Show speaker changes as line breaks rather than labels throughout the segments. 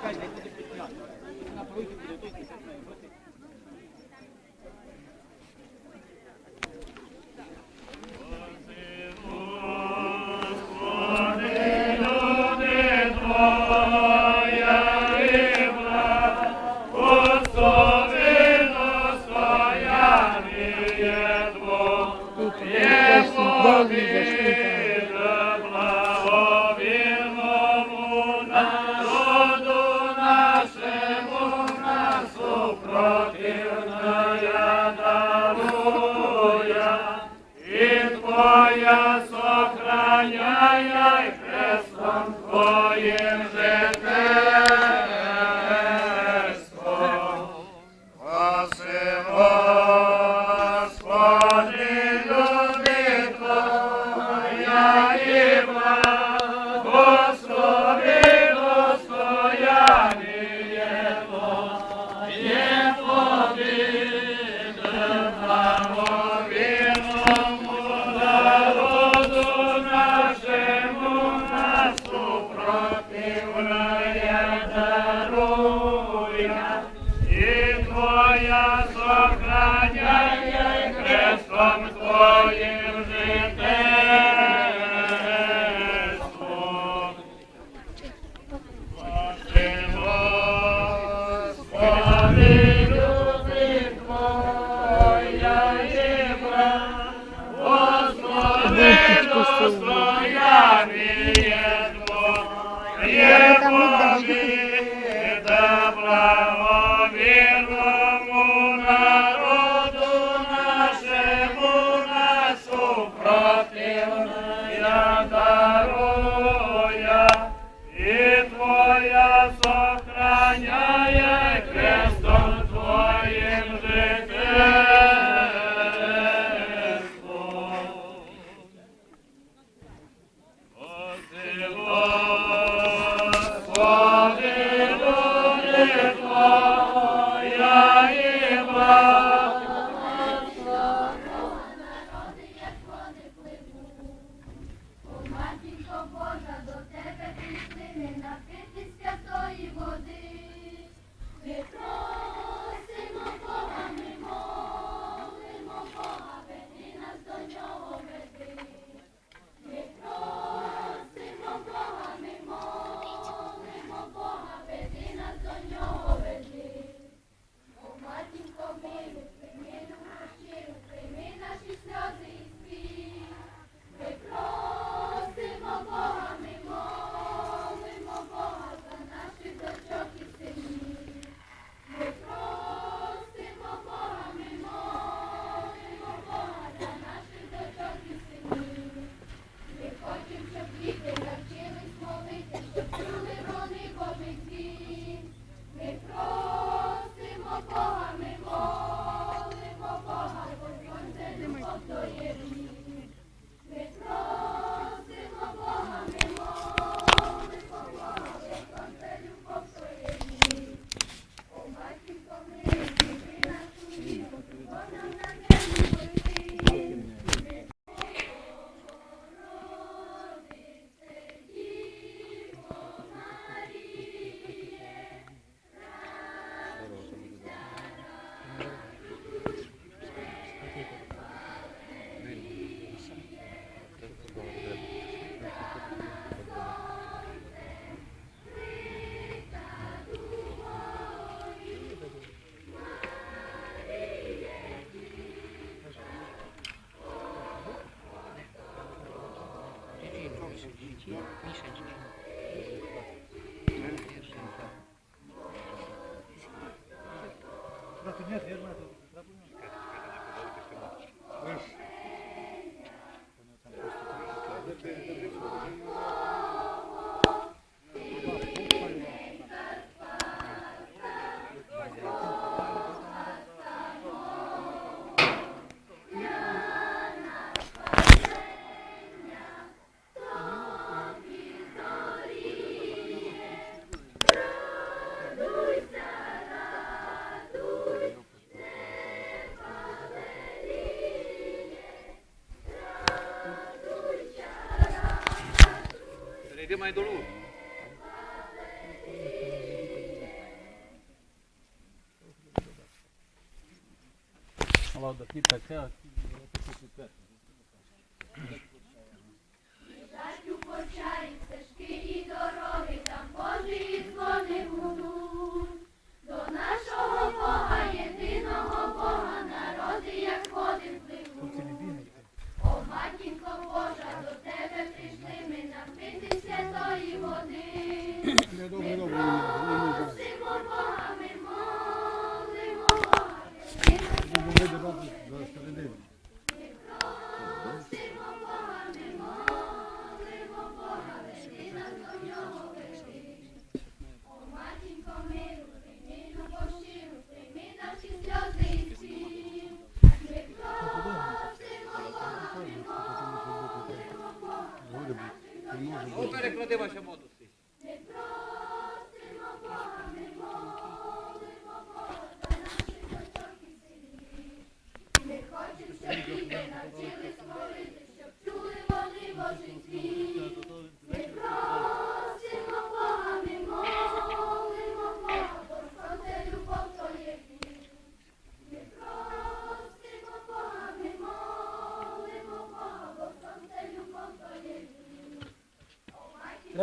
Каждый будет 15. На будет 15. Yeah. Gracias, hermano. de mai de o lună. Laudă
clipa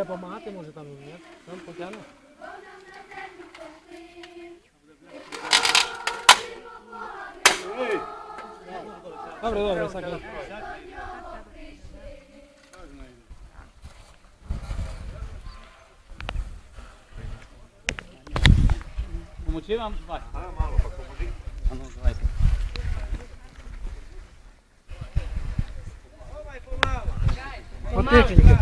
помагати, може там ні? Там потягне? Добре, добре, сакра.
Помочи вам? Давай. А ну, давайте.
Потиченьки.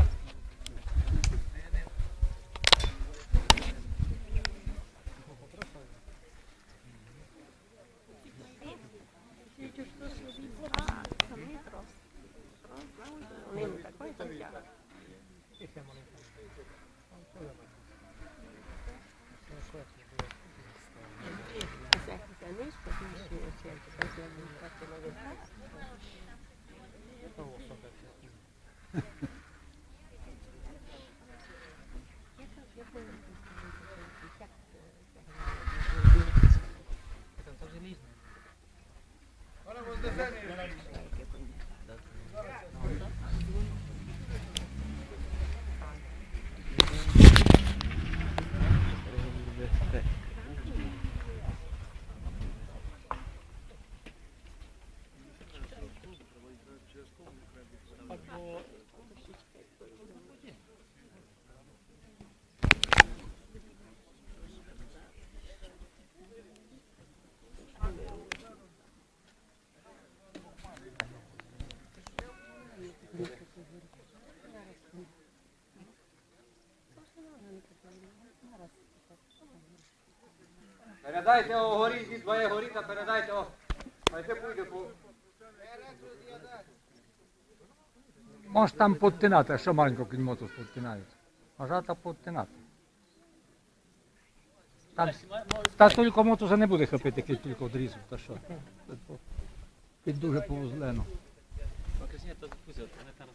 Передайте о горі, зі твоє горіта, передайте о. Хай це пойде по...
Може там подтинати, а що маленько кінь мотус подтинають? Може та подтинати. Там, та тільки мотуза не буде хапити, як тільки одрізав, та що. Під дуже повузлено.
Поки ні, то пусть, не там